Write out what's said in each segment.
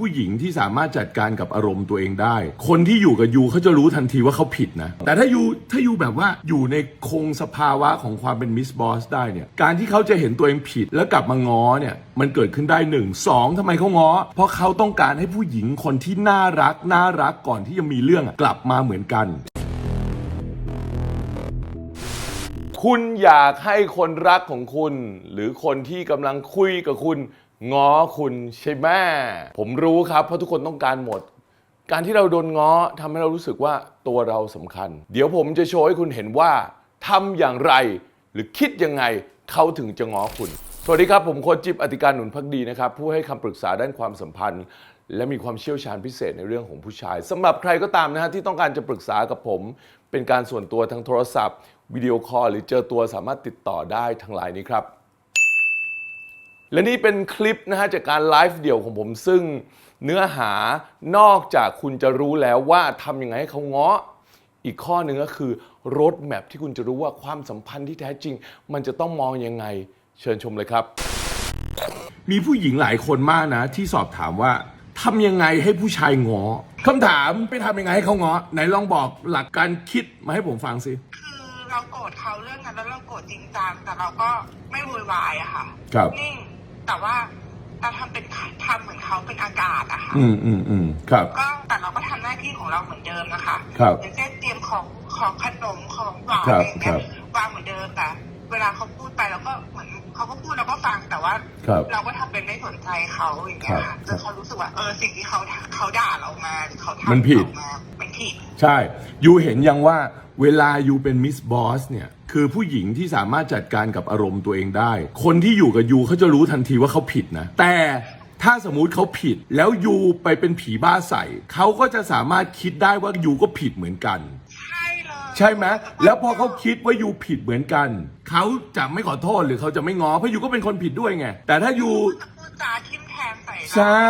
ผู้หญิงที่สามารถจัดการกับอารมณ์ตัวเองได้ คนที่อยู่กับยูเขาจะรู้ทันทีว่าเขาผิดนะ แต่ถ้ายูถ้ายูแบบว่าอยู่ในคงสภาวะของความเป็นมิสบอสได้เนี่ย การที่เขาจะเห็นตัวเองผิดแล้วกลับมาง้อเนี่ย มันเกิดขึ้นได้หนึ่งสองทำไมเขาง้อ เพราะเขาต้องการให้ผู้หญิงคนที่น่ารักน่ารักก่อนที่จะมีเรื่องอะกลับมาเหมือนกัน คุณอยากให้คนรักของคุณ หรือคนที่กำลังคุยกับคุณง้อคุณใช่ไหมผมรู้ครับเพราะทุกคนต้องการหมด การที่เราโดนง้อทำให้เรารู้สึกว่าตัวเราสำคัญ เดี๋ยวผมจะโชว์ให้คุณเห็นว่าทำอย่างไร หรือคิดยังไงเขาถึงจะง้อคุณ สวัสดีครับ ผมโค้ชจิบอธิการหนุนพักดีนะครับ ผู้ให้คำปรึกษาด้านความสัมพันธ์ และมีความเชี่ยวชาญพิเศษในเรื่องของผู้ชายสำหรับใครก็ตามนะฮะที่ต้องการจะปรึกษากับผม เป็นการส่วนตัวทางโทรศัพท์ วิดีโอคอลหรือเจอตัวสามารถติดต่อได้ทางไลน์นี้ครับ และนี่เป็นคลิปนะฮะจากการไลฟ์เดี่ยวของผมซึ่งเนื้อหานอกจากคุณจะรู้แล้วว่าทำยังไงให้เขาง้ออีกข้อหนึ่งก็คือรถแมพที่คุณจะรู้ว่าความสัมพันธ์ที่แท้จริง มันจะต้องมองยังไง เชิญชมเลยครับ มีผู้หญิงหลายคนมากนะ ที่สอบถามว่าทำยังไงให้ผู้ชายง้อคำถามไปทำยังไงให้เขาง้อไหนลองบอกหลักการคิดมาให้ผมฟังสิ เราโกรธเขาเรื่องนั้นแล้วเราโกรธจริงจังแต่เราก็ไม่โวยวายอะค่ะครับ นิ่งแต่ว่าเราทำเป็นทำเหมือนเขาเป็นอากาศอะค่ะอืมอืมอืมครับ ก็แต่เราก็ทำหน้าที่ของเราเหมือนเดิมนะคะครับอย่างเช่นเตรียมของของขนมของหวานครัอะบไรอย่างเงี้ครัยบ วางเหมือนเดิมแต่เวลาเขาพูดไปเราก็เหมือนเขาก็พูดเราก็ฟังแต่ว่า ครับ เราก็ทำเป็นไม่สนใจเขาอย่างเงี้ยครัค่ะบจนเขารู้สึกว่าเออสิ่งที่เขาเขาด่าเรามาหรือเขาทำมันผิด เรามามันผิด ใช่ยูเห็นยังว่าเวลายูเป็นมิสบอสเนี่ย คือผู้หญิงที่สามารถจัดการกับอารมณ์ตัวเองได้ คนที่อยู่กับยูเขาจะรู้ทันทีว่าเขาผิดนะ แต่ถ้าสมมุติเขาผิดแล้วยูไปเป็นผีบ้าใส่เขาก็จะสามารถคิดได้ว่ายูก็ผิดเหมือนกัน ใช่เลยใช่ไหมแล้วพอเขาคิดว่ายูผิดเหมือนกัน เขาจะไม่ขอโทษหรือเขาจะไม่ง้อเพราะยูก็เป็นคนผิดด้วยไงแต่ถ้ายูพูดจาทิมแทงใส่เราใช่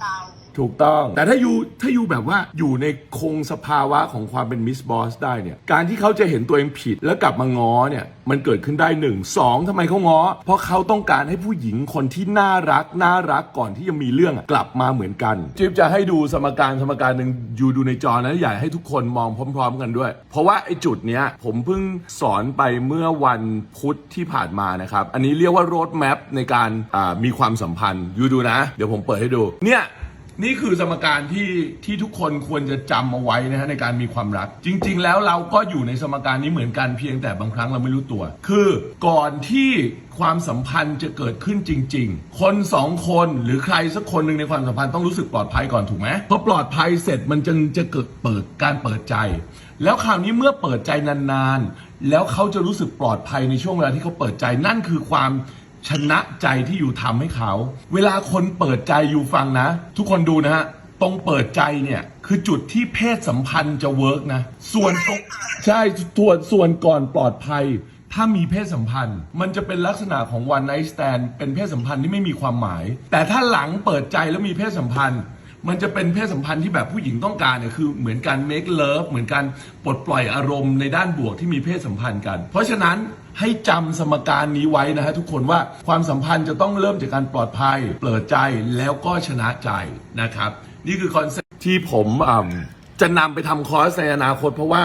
เรา ถูกต้อง แต่ถ้ายูถ้ายูแบบว่าอยู่ในคงสภาวะของความเป็นมิสบอสได้เนี่ย การที่เขาจะเห็นตัวเองผิดแล้วกลับมาง้อเนี่ย มันเกิดขึ้นได้หนึ่งสองทำไมเขาง้อ เพราะเขาต้องการให้ผู้หญิงคนที่น่ารักน่ารักก่อนที่จะมีเรื่องอะกลับมาเหมือนกัน จิ๊บจะให้ดูสมการสมการหนึ่งอยู่ดูในจอนะอยากให้ทุกคนมองพร้อม ๆ กันด้วย เพราะว่าไอ้จุดเนี้ยผมเพิ่งสอนไปเมื่อวันพุธที่ผ่านมานะครับ อันนี้เรียกว่าโรดแมปในการมีความสัมพันธ์อยู่ดูนะ เดี๋ยวผมเปิดให้ดูเนี่ย นี่คือสมการที่ที่ทุกคนควรจะจำเอาไว้นะฮะในการมีความรัก จริง ๆ แล้วเราก็อยู่ในสมการนี้เหมือนกันเพียงแต่บางครั้งเราไม่รู้ตัว คือก่อนที่ความสัมพันธ์จะเกิดขึ้นจริง ๆ คนสองคนหรือใครสักคนหนึ่งในความสัมพันธ์ต้องรู้สึกปลอดภัยก่อนถูกไหมพอปลอดภัยเสร็จมันจึงจะเกิดเปิดการเปิดใจ แล้วคราวนี้เมื่อเปิดใจนานๆ แล้วเขาจะรู้สึกปลอดภัยในช่วงเวลาที่เขาเปิดใจนั่นคือความ ชนะใจที่อยู่ทำให้เขา เวลาคนเปิดใจอยู่ฟังนะ ทุกคนดูนะฮะตรงเปิดใจเนี่ยคือจุดที่เพศสัมพันธ์จะเวิร์กนะ ส่วนตรงใช่ส่วนส่วนก่อนปลอดภัย ถ้ามีเพศสัมพันธ์ มันจะเป็นลักษณะของ one night stand เป็นเพศสัมพันธ์ที่ไม่มีความหมาย แต่ถ้าหลังเปิดใจแล้วมีเพศสัมพันธ์ มันจะเป็นเพศสัมพันธ์ที่แบบผู้หญิงต้องการเนี่ยคือเหมือนการ make love เหมือนการปลดปล่อยอารมณ์ในด้านบวกที่มีเพศสัมพันธ์กัน เพราะฉะนั้นให้จำสมการนี้ไว้นะฮะทุกคนว่าความสัมพันธ์จะต้องเริ่มจากการปลอดภัย เปิดใจแล้วก็ชนะใจนะครับ นี่คือคอนเซ็ปที่ผมจะนำไปทำคอร์สในอนาคต เพราะว่า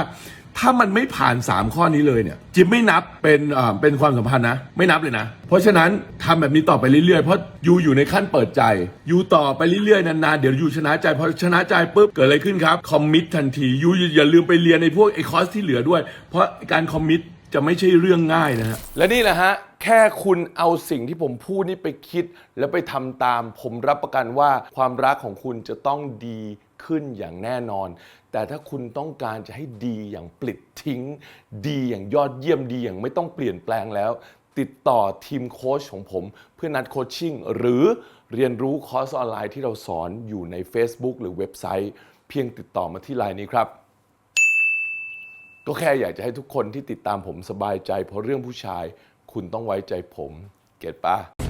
ถ้ามันไม่ผ่าน 3 ข้อนี้เลยเนี่ยจิบไม่นับเป็นอ่าเป็นความสัมพันธ์นะ ไม่นับเลยนะ เพราะฉะนั้นทำแบบนี้ต่อไปเรื่อยๆ เพราะยูอยู่ในขั้นเปิดใจยูต่อไปเรื่อยๆ นานๆ เดี๋ยวยูชนะใจพอชนะใจปุ๊บเกิดอะไรขึ้นครับ คอมมิตทันทียูอย่าลืมไปเรียนในพวกไอคอร์สที่เหลือด้วย เพราะการคอมมิตจะไม่ใช่เรื่องง่ายนะฮะและนี่แหละฮะแค่คุณเอาสิ่งที่ผมพูดนี่ไปคิด แล้วไปทำตาม ผมรับประกันว่าความรักของคุณจะต้องดี ขึ้นอย่างแน่นอน แต่ถ้าคุณต้องการจะให้ดีอย่างปลิดทิ้ง ดีอย่างยอดเยี่ยมดีอย่างไม่ต้องเปลี่ยนแปลงแล้ว ติดต่อทีมโค้ชของผม เพื่อนัดโคชชิ่งหรือเรียนรู้คอร์สออนไลน์ที่เราสอนอยู่ใน Facebook หรือเว็บไซต์ เพียงติดต่อมาที่ไลน์นี้ครับก็แค่อยากจะให้ทุกคนที่ติดตามผมสบายใจ เพราะเรื่องผู้ชาย คุณต้องไว้ใจผม เก็ตปะ